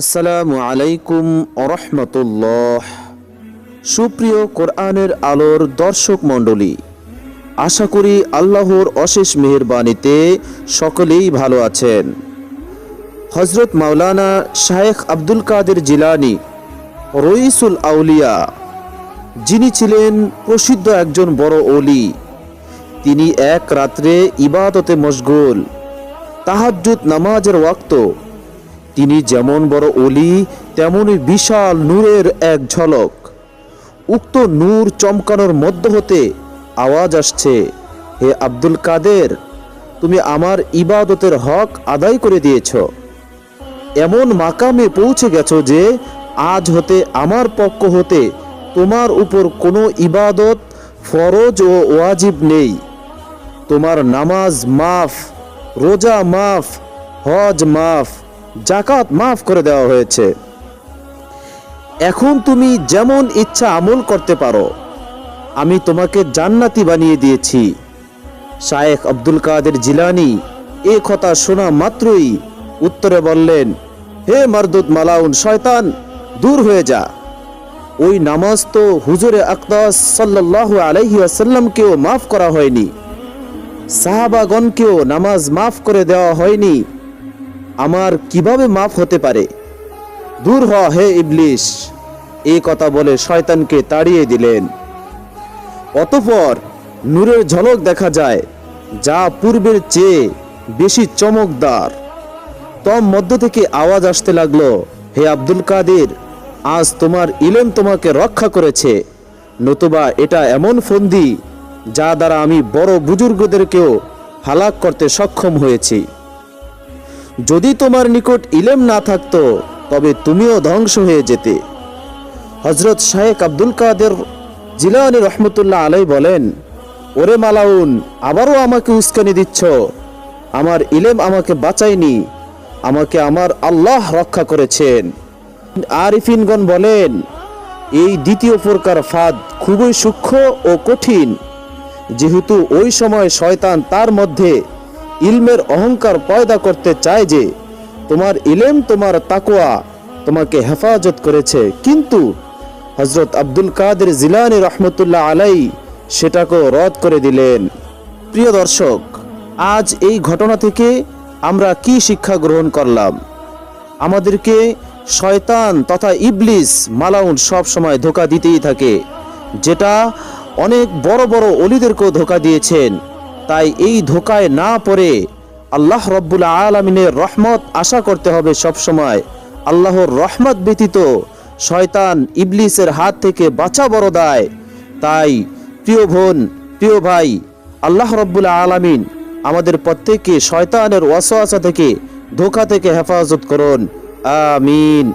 আসসালামু আলাইকুম আরহামতুল্লাহ সুপ্রিয় কোরআনের আলোর দর্শক মণ্ডলী, আশা করি আল্লাহর অশেষ মেহেরবানিতে সকলেই ভালো আছেন। হজরত মাওলানা শায়েখ আব্দুল কাদের জিলানি, রইসুল আউলিয়া, যিনি ছিলেন প্রসিদ্ধ একজন বড় অলি তিনি এক রাত্রে ইবাদতে মশগুল, তাহাজ্জুদ নামাজের ওয়াক্ত তিনি যেমন বড় অলি তেমনই বিশাল নূরের এক ঝলক। উক্ত নূর চমকানোর মধ্য হতে আওয়াজ আসছে, হে আব্দুল কাদের, তুমি আমার ইবাদতের হক আদায় করে দিয়েছ। এমন মাকামে পৌঁছে গেছ যে, আজ হতে আমার পক্ষ হতে তোমার উপর কোনো ইবাদত, ফরজ ও ওয়াজিব নেই। তোমার নামাজ মাফ, রোজা মাফ, হজ মাফ জাকাত মাফ করে দেওয়া হয়েছে। এখন তুমি যেমন ইচ্ছা আমল করতে পারো, আমি তোমাকে জান্নাতি বানিয়ে দিয়েছি। শায়েখ আব্দুল কাদের জিলানি এ কথা শোনা মাত্রই উত্তরে বললেন, হে মারদুদ মালাউন শয়তান, দূর হয়ে যা। ওই নামাজ তো হুজুরে আকদাস সাল্লাল্লাহু আলাইহি আসাল্লামকেও মাফ করা হয়নি। সাহাবাগণকেও নামাজ মাফ করে দেওয়া হয়নি। আমার কীভাবে মাফ হতে পারে? দূর হ হে ইবলিশ এই কথা বলে শয়তানকে তাড়িয়ে দিলেন। অতপর নূরের ঝলক দেখা যায়, যা পূর্বের চেয়ে বেশি চমকদার। তম মধ্য থেকে আওয়াজ আসতে লাগল, হে আব্দুল কাদের, আজ তোমার ইলেম তোমাকে রক্ষা করেছে, নতুবা এটা এমন ফন্দি, যা দ্বারা আমি বড় বুজুর্গদেরকেও হালাক করতে সক্ষম হয়েছি। যদি তোমার নিকট ইলেম না থাকতো, তবে তুমিও ধ্বংস হয়ে যেতে। হজরত শাহেক আব্দুল কাদের জিলানি রহমতুল্লাহ আলাই বলেন, ওরে মালাউন, আবারও আমাকে উস্কানি দিচ্ছ। আমার ইলেম আমাকে বাঁচায়নি, আমাকে আমার আল্লাহ রক্ষা করেছেন। আরিফিনগণ বলেন, এই দ্বিতীয় প্রকার ফাঁদ খুবই সূক্ষ্ম ও কঠিন। যেহেতু ওই সময় শয়তান তার মধ্যে ইলমের অহংকার পয়দা করতে চায় যে, তোমার ইলেম, তোমার তাকোয়া তোমাকে হেফাজত করেছে। কিন্তু হজরত আব্দুল কাদের জিলানি রহমতুল্লাহ আলাই সেটাকেও রদ করে দিলেন। প্রিয় দর্শক, আজ এই ঘটনা থেকে আমরা কি শিক্ষা গ্রহণ করলাম? আমাদেরকে শয়তান তথা ইবলিস, মালাউন সব সময় ধোকা দিতেই থাকে, যেটা অনেক বড় বড় অলিদেরকেও ধোকা দিয়েছেন। তাই এই ধোকায় না পড়ে আল্লাহ রব্বুল আলমিনের রহমত আশা করতে হবে সব সময় আল্লাহর রহমত ব্যতীত শয়তান ইবলিসের হাত থেকে বাঁচা বড় দায়। তাই প্রিয় বোন, প্রিয় ভাই, আল্লাহ রব্বুল আলামিন আমাদের প্রত্যেককে শয়তানের ওয়াসওয়াসা থেকে, ধোকা থেকে হেফাজত করুন। আমিন।